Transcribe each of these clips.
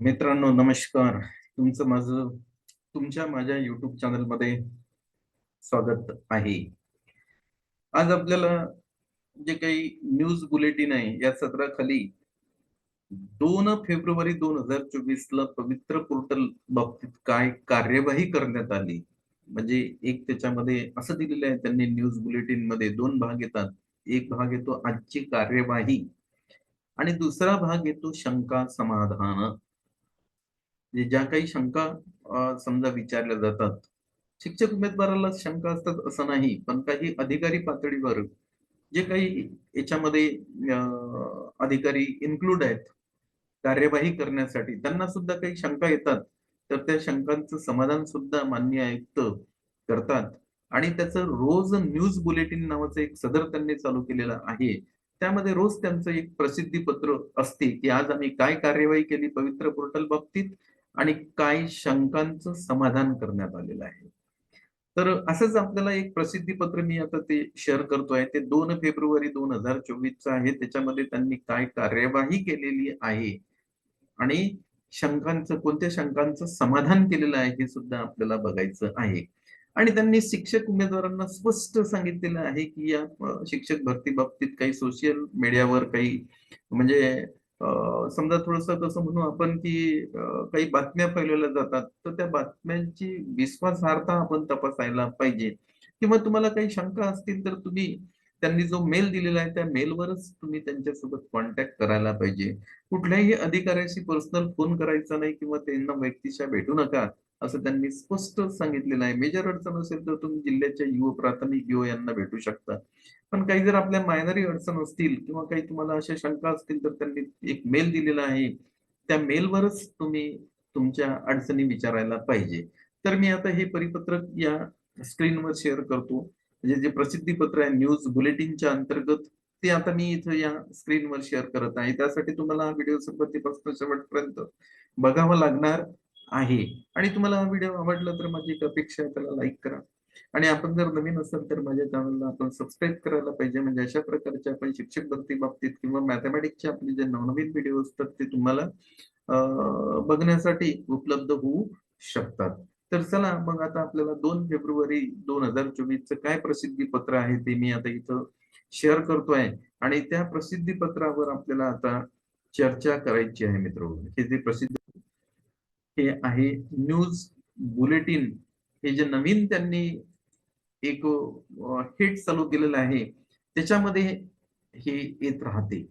मित्रांनो नमस्कार. तुमचं माझं तुमच्या माझ्या युट्यूब चॅनलमध्ये स्वागत आहे. आज आपल्याला जे काही न्यूज बुलेटिन आहे या सत्राखाली दोन फेब्रुवारी दोन हजार चोवीस ला पवित्र पोर्टल बाबतीत काय कार्यवाही करण्यात आली? म्हणजे एक त्याच्यामध्ये असं दिलेलं आहे त्यांनी न्यूज बुलेटिनमध्ये दोन भाग येतात. एक भाग येतो आजची कार्यवाही आणि दुसरा भाग येतो शंका समाधान. ज्या काही शंका समजा विचारल्या जातात शिक्षक उमेदवाराला शंका असतात असं नाही पण काही अधिकारी पातळीवर जे काही याच्यामध्ये अधिकारी इन्क्लूड आहेत कार्यवाही करण्यासाठी त्यांना सुद्धा काही शंका येतात तर त्या शंकांचं समाधान सुद्धा मान्य आयुक्त करतात. आणि त्याचं रोज न्यूज बुलेटिन नावाचं एक सदर त्यांनी चालू केलेलं आहे. त्यामध्ये रोज त्यांचं एक प्रसिद्धी पत्र असते की आज आम्ही काय कार्यवाही केली पवित्र पोर्टल बाबतीत आणि काही शंकांचं समाधान करण्यात आलेलं आहे. तर असंच आपल्याला एक प्रसिद्धी पत्र मी आता ते शेअर करतोय. ते दोन फेब्रुवारी दोन हजार चोवीसचं आहे. त्याच्यामध्ये त्यांनी काय कार्यवाही केलेली आहे आणि शंकांचं कोणत्या शंकांचं समाधान केलेलं आहे हे सुद्धा आपल्याला बघायचं आहे. आणि त्यांनी शिक्षक उमेदवारांना स्पष्ट सांगितलेलं आहे की या शिक्षक भरती बाबतीत काही सोशल मीडियावर काही म्हणजे समजा थोडस कसं म्हणू आपण की काही बातम्या फैलवल्या जातात तर त्या बातम्यांची विश्वासार्हता आपण तपासायला पाहिजे. किंवा तुम्हाला काही शंका असतील तर तुम्ही त्यांनी जो मेल दिलेला आहे त्या मेलवरच तुम्ही त्यांच्यासोबत कॉन्टॅक्ट करायला पाहिजे. कुठल्याही अधिकाऱ्याशी पर्सनल फोन करायचा नाही किंवा त्यांना व्यक्तिशा भेटू नका. असं त्यांनी स्पष्ट सांगितलेलं आहे. मेजर अडचण असेल तर तुम्ही जिल्ह्याच्या युव प्राथमिक युव यांना भेटू शकता. पण काही जर आपल्या मायनरी अडचण असतील किंवा काही तुम्हाला अशा शंका असतील तर त्यांनी एक मेल दिलेला आहे. त्या मेलवरच तुम्ही तुमच्या अडचणी विचारायला पाहिजे. तर मी आता हे परिपत्रक या स्क्रीनवर शेअर करतो. म्हणजे जे प्रसिद्धी पत्र आहे न्यूज बुलेटिनच्या अंतर्गत ते आता मी इथं या स्क्रीनवर शेअर करत आहे. त्यासाठी तुम्हाला हा व्हिडिओ सुरुवातीपासून शेवटपर्यंत बघावा लागणार. आहे. आणि तुम्हाला हा व्हिडिओ आवडला तर माझी एक अपेक्षा आहे त्याला लाईक करा. आणि आपण जर नवीन असाल तर माझ्या चॅनलला आपण सबस्क्राईब करायला पाहिजे. म्हणजे अशा प्रकारच्या आपण शिक्षक भरती बाबतीत किंवा मॅथमॅटिक्सचे आपले जे नवनवीन व्हिडिओ असतात ते तुम्हाला बघण्यासाठी उपलब्ध होऊ शकतात. तर चला मग आता आपल्याला दोन फेब्रुवारी दोन हजार चोवीसचं काय प्रसिद्धी पत्र आहे ते मी आता इथं शेअर करतोय. आणि त्या प्रसिद्धी पत्रावर आपल्याला आता चर्चा करायची आहे मित्र हे जे प्रसिद्ध हे आहे न्यूज बुलेटिन. हे जे नवीन त्यांनी एक हिट चालू केलेलं आहे त्याच्यामध्ये हे येत राहते.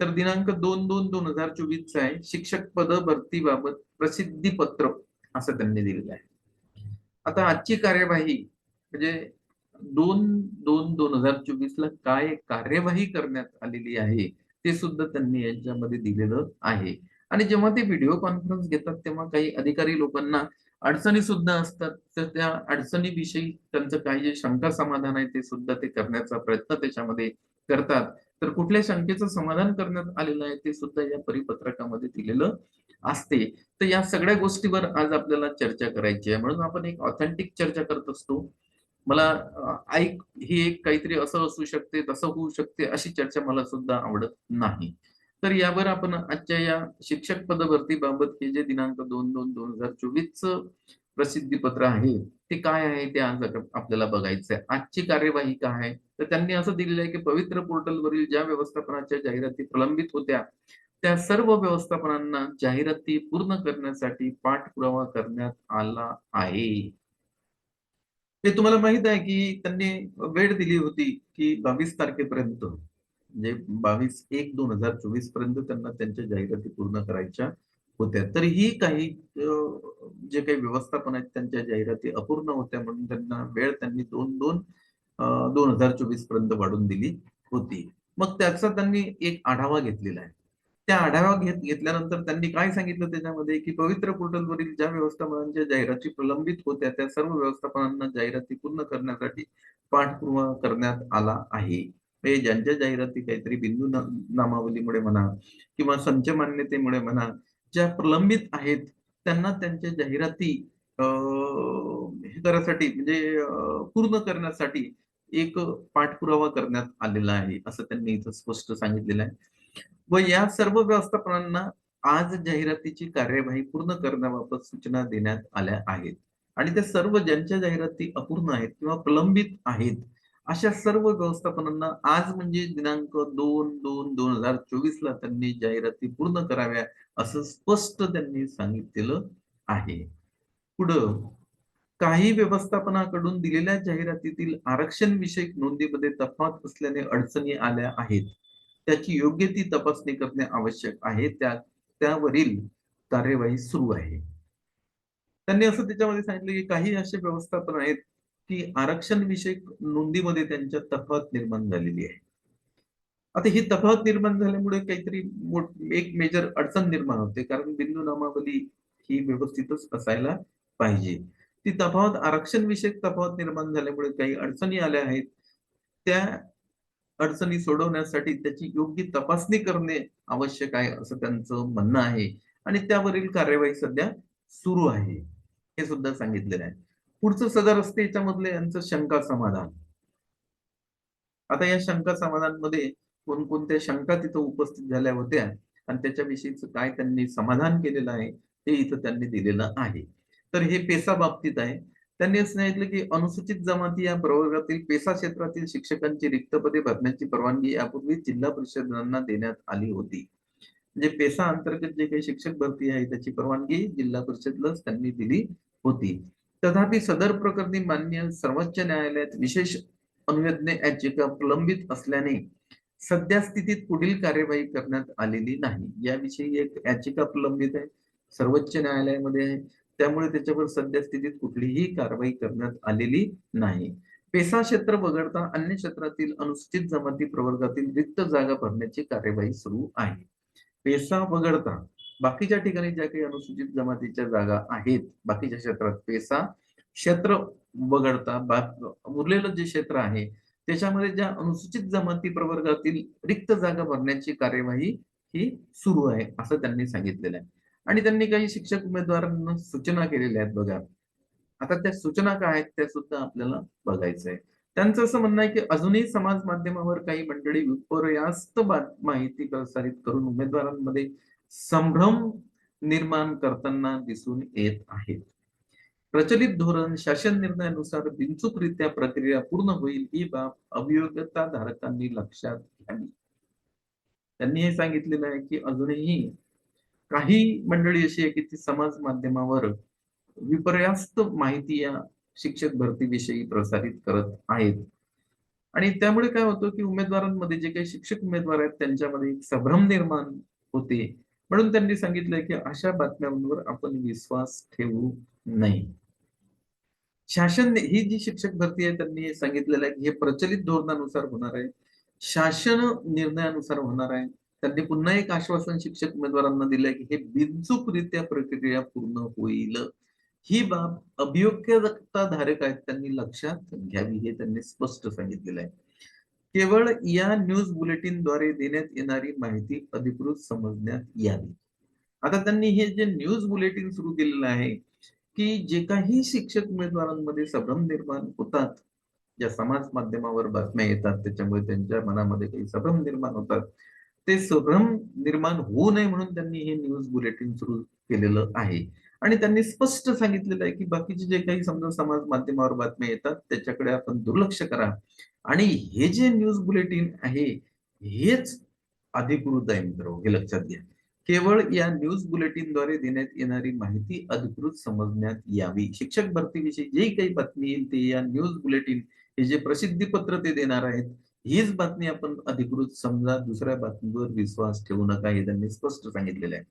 तर दिनांक दोन दोन दोन हजार चोवीस आहे. शिक्षक पद भरतीबाबत प्रसिद्धी पत्र असं त्यांनी दिलेलं आहे. आता आजची कार्यवाही म्हणजे दोन दोन दोन हजार चोवीस ला काय कार्यवाही करण्यात आलेली आहे ते सुद्धा त्यांनी यांच्यामध्ये दिलेलं आहे. आणि जेव्हा ते व्हिडिओ कॉन्फरन्स घेतात तेव्हा काही अधिकारी लोकांना अडचणी सुद्धा असतात. तर त्या अडचणीविषयी त्यांचं काही जे शंका समाधान आहे ते सुद्धा ते करण्याचा प्रयत्न त्याच्यामध्ये करतात. तर कुठल्या शंकेचं समाधान करण्यात आलेलं आहे ते सुद्धा या परिपत्रकामध्ये दिलेलं असते. तर या सगळ्या गोष्टीवर आज आपल्याला चर्चा करायची आहे. म्हणून आपण एक ऑथेंटिक चर्चा करत असतो. मला ऐक ही एक काहीतरी असं असू शकते तसं होऊ शकते अशी चर्चा मला सुद्धा आवडत नाही. तर यावर आपण आजच्या या शिक्षक पद भरतीबाबत हे जे दिनांक दोन दोन दोन हजार चोवीस प्रसिद्धी पत्र आहे ते काय आहे ते आज आपल्याला बघायचं आहे आजची कार्यवाही काय आहे? तर त्यांनी असं दिलेलं आहे की पवित्र पोर्टलवरील ज्या व्यवस्थापनाच्या जाहिराती प्रलंबित होत्या त्या सर्व व्यवस्थापनांना जाहिराती पूर्ण करण्यासाठी पाठपुरावा करण्यात आला आहे. ते तुम्हाला माहीत आहे की त्यांनी वेळ दिली होती की बावीस तारखेपर्यंत. म्हणजे बावीस एक दोन हजार चोवीसपर्यंत त्यांना त्यांच्या जाहिराती पूर्ण करायच्या होत्या. तर ही काही जे काही व्यवस्थापन आहेत त्यांच्या जाहिराती अपूर्ण होत्या म्हणून त्यांना वेळ त्यांनी दोन दोन दोन हजार चोवीसपर्यंत वाढून दिली होती. मग त्याचा त्यांनी एक आढावा घेतलेला आहे. त्या आढावा घेत घेतल्यानंतर त्यांनी काय सांगितलं त्याच्यामध्ये की पवित्र पोर्टलवरील ज्या व्यवस्थापनांच्या जाहिराती प्रलंबित होत्या त्या सर्व व्यवस्थापनांना जाहिराती पूर्ण करण्यासाठी पाठपुरावा करण्यात आला आहे. म्हणजे ज्यांच्या जाहिराती काहीतरी बिंदू नामावलीमुळे म्हणा किंवा संच मान्यतेमुळे म्हणा ज्या प्रलंबित आहेत त्यांना त्यांच्या जाहिराती अं, हे करण्यासाठी म्हणजे पूर्ण करण्यासाठी एक पाठपुरावा करण्यात आलेला आहे असं त्यांनी इथं स्पष्ट सांगितलेलं आहे. व या सर्व व्यवस्थापनांना आज जाहिरातीची कार्यवाही पूर्ण करण्याबाबत सूचना देण्यात आल्या आहेत. आणि त्या सर्व ज्यांच्या जाहिराती अपूर्ण आहेत किंवा प्रलंबित आहेत अशा सर्व व्यवस्थापनांना आज म्हणजे दिनांक दोन दोन दोन हजार चोवीस ला त्यांनी जाहिराती पूर्ण कराव्या असं स्पष्ट त्यांनी सांगितलेलं आहे. पुढं काही व्यवस्थापनाकडून दिलेल्या जाहिरातीतील आरक्षण विषयक नोंदीमध्ये तफावत असल्याने अडचणी आल्या आहेत. त्याची योग्य ती तपासणी करणे आवश्यक आहे. त्या त्यावरील कार्यवाही सुरू आहे. त्यांनी असं त्याच्यामध्ये सांगितलं की काही असे व्यवस्थापन आहेत की आरक्षण विषयक नोंदीमध्ये त्यांच्या तफावत निर्माण झालेली आहे. आता ही तफावत निर्माण झाल्यामुळे काहीतरी एक मेजर अडचण निर्माण होते. कारण बिंदू नामावली ही व्यवस्थितच असायला पाहिजे. ती तफावत आरक्षण विषयक तफावत निर्माण झाल्यामुळे काही अडचणी आल्या आहेत. त्या अडचणी सोडवण्यासाठी त्याची योग्य तपासणी करणे आवश्यक आहे असं त्यांचं म्हणणं आहे. आणि त्यावरील कार्यवाही सध्या सुरू आहे. हे सुद्धा सांगितलेलं आहे. पुढचं सदर असते याच्यामधले यांचं शंका समाधान. आता या शंका समाधानमध्ये कोणकोणत्या शंका तिथं उपस्थित झाल्या होत्या आणि त्याच्याविषयीच काय त्यांनी समाधान केलेलं आहे ते इथं त्यांनी दिलेलं आहे. तर हे पेसा बाबतीत आहे. त्यांनी असं सांगितलं की अनुसूचित जमाती या प्रवर्गातील पेसा क्षेत्रातील शिक्षकांची रिक्त पदे भरण्याची परवानगी यापूर्वी जिल्हा परिषदांना देण्यात आली होती. म्हणजे पेसा अंतर्गत जे काही शिक्षक भरती आहे त्याची परवानगी जिल्हा परिषदलाच त्यांनी दिली होती. तथापि सदर प्रकरणी मान्य सर्वोच्च न्यायालयात विशेष अनुज्ञ याचिका प्रलंबित असल्याने सध्या स्थितीत पुढील कार्यवाही करण्यात आलेली नाही. याविषयी एक याचिका प्रलंबित आहे सर्वोच्च न्यायालयामध्ये आहे. त्यामुळे त्याच्यावर सध्या स्थितीत कुठलीही कारवाई करण्यात आलेली नाही. पेसा क्षेत्र वगळता अन्य क्षेत्रातील अनुसूचित जमाती प्रवर्गातील रिक्त जागा भरण्याची कार्यवाही सुरू आहे. पेसा वगळता बाकीच्या ठिकाणी ज्या काही अनुसूचित जमातीच्या जागा आहेत बाकीच्या क्षेत्रात पेसा क्षेत्र वगळता उरलेलं जे क्षेत्र आहे त्याच्यामध्ये ज्या अनुसूचित जमाती प्रवर्गातील रिक्त जागा भरण्याची कार्यवाही ही सुरू आहे असं त्यांनी सांगितलेलं आहे. आणि त्यांनी काही शिक्षक उमेदवारांना सूचना केलेल्या आहेत बघा. आता त्या सूचना काय आहेत त्या सुद्धा आपल्याला बघायचं आहे त्यांचं असं म्हणणं आहे की अजूनही समाज माध्यमावर काही मंडळी विपर्यास्त माहिती प्रसारित करून उमेदवारांमध्ये संभ्रम निर्माण करताना दिसून येत आहेत. प्रचलित धोरण शासन निर्णयानुसार बिनचूकरित्या प्रक्रिया पूर्ण होईल ही बाब अभियोग्यता धारकांनी लक्षात घ्यावी. त्यांनी हे सांगितलेलं आहे की अजूनही काही मंडळी अशी आहे की ती समाज माध्यमावर विपर्यास्त माहिती या शिक्षक भरतीविषयी प्रसारित करत आहेत. आणि त्यामुळे काय होतं की उमेदवारांमध्ये जे काही शिक्षक उमेदवार आहेत त्यांच्यामध्ये एक संभ्रम निर्माण होते. म्हणून त्यांनी सांगितलंय की अशा बातम्यांवर आपण विश्वास ठेवू नये. शासन ही जी शिक्षक भरती आहे त्यांनी सांगितलेलं आहे की हे प्रचलित धोरणानुसार होणार आहे. शासन निर्णयानुसार होणार आहे. त्यांनी पुन्हा एक आश्वासन शिक्षक उमेदवारांना दिलंय की हे बिनचूकरित्या प्रक्रिया पूर्ण होईल. ही बाब अभियोग्यता धारक आहेत त्यांनी लक्षात घ्यावी हे त्यांनी स्पष्ट सांगितलेलं आहे. केवळ या न्यूज बुलेटिनद्वारे देण्यात येणारी माहिती अधिकृत समजण्यात यावी. आता त्यांनी हे जे न्यूज बुलेटिन सुरू केलेलं आहे की जे काही शिक्षक उमेदवारांमध्ये संभ्रम निर्माण होतात ज्या समाज माध्यमावर बातम्या येतात त्याच्यामुळे त्यांच्या मनामध्ये काही संभ्रम निर्माण होतात ते संभ्रम निर्माण होऊ नये म्हणून त्यांनी हे न्यूज बुलेटिन सुरू केलेलं आहे. आणि त्यांनी स्पष्ट सांगितलेलं आहे की बाकीचे जे काही समजा समाज माध्यमावर बातम्या येतात त्याच्याकडे आपण दुर्लक्ष करा. आणि हे जे न्यूज बुलेटिन आहे हेच अधिकृत आहे मित्र हे लक्षात घ्या. केवळ या न्यूज बुलेटिनद्वारे देण्यात येणारी माहिती अधिकृत समजण्यात यावी. शिक्षक भरतीविषयी जे काही बातमी येईल ते या न्यूज बुलेटिन हे जे प्रसिद्धी पत्र ते देणार आहेत हीच बातमी आपण अधिकृत समजा दुसऱ्या बातमीवर विश्वास ठेवू नका हे त्यांनी स्पष्ट सांगितलेलं आहे.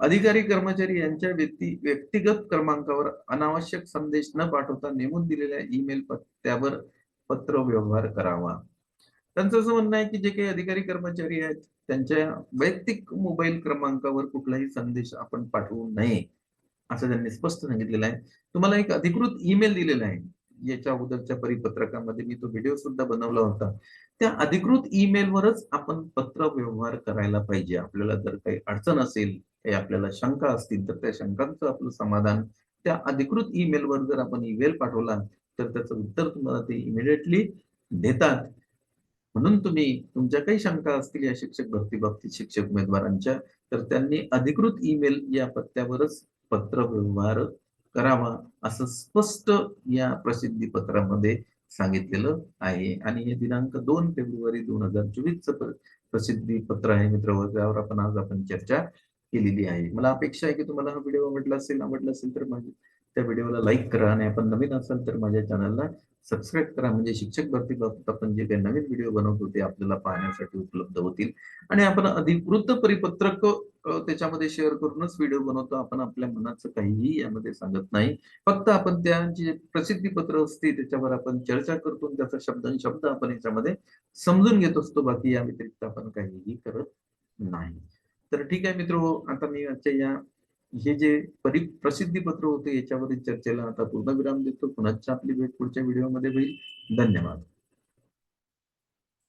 अधिकारी कर्मचारी यांच्या व्यक्ती व्यक्तिगत क्रमांकावर अनावश्यक संदेश न पाठवता नेमून दिलेल्या ईमेल पत्त्यावर पत्र व्यवहार करावा. त्यांचं असं म्हणणं आहे की जे काही अधिकारी कर्मचारी आहेत त्यांच्या वैयक्तिक मोबाईल क्रमांकावर कुठलाही संदेश आपण पाठवू नये असं त्यांनी स्पष्ट सांगितलेलं आहे. तुम्हाला एक अधिकृत ईमेल दिलेला आहे. याच्या अगोदरच्या परिपत्रकामध्ये मी तो व्हिडिओ सुद्धा बनवला होता. त्या अधिकृत ईमेलवरच आपण पत्र व्यवहार करायला पाहिजे. आपल्याला जर काही अडचण असेल काही आपल्याला शंका असतील तर त्या शंकांचं आपलं समाधान त्या अधिकृत ईमेलवर जर आपण ईमेल पाठवला तर त्याचं उत्तर तुम्हाला ते इमिडिएटली देतात. म्हणून तुम्ही तुमच्या काही शंका असतील या शिक्षक भरती बाबतीत शिक्षक उमेदवारांच्या तर त्यांनी अधिकृत ईमेल या पत्त्यावरच पत्र व्यवहार करावा असं स्पष्ट या प्रसिद्धी पत्रामध्ये सांगितलेलं आहे. आणि हे दिनांक दोन फेब्रुवारी दोन हजार चोवीसचं प्रसिद्धी पत्र आहे मित्र वर्गावर आपण आज आपण चर्चा केलेली आहे. मला अपेक्षा आहे की तुम्हाला हा व्हिडिओ आवडला असेल आवडला असेल तर माझी त्या व्हिडिओला लाईक करा आणि आपण नवीन असाल तर माझ्या चॅनलला सबस्क्राईब करा. म्हणजे शिक्षक भरती बाबत आपण जे काही नवीन व्हिडिओ बनवतो ते आपल्याला पाहण्यासाठी उपलब्ध होतील. आणि आपण अधिकृत परिपत्रक त्याच्यामध्ये शेअर करूनच व्हिडिओ बनवतो. आपण आपल्या मनाचं काहीही यामध्ये सांगत नाही. फक्त आपण त्या जे प्रसिद्धी पत्र असते त्याच्यावर आपण चर्चा करतो त्याचा शब्द शब्द आपण याच्यामध्ये समजून घेत असतो. बाकी या व्यतिरिक्त आपण काहीही करत नाही. तर ठीक आहे मित्र आता मी आजच्या या हे जे परि प्रसिद्धी पत्र होते याच्यावरील चर्चेला आता पूर्ण विराम देतो. पुन्हा आपली भेट पुढच्या व्हिडिओमध्ये होईल. धन्यवाद.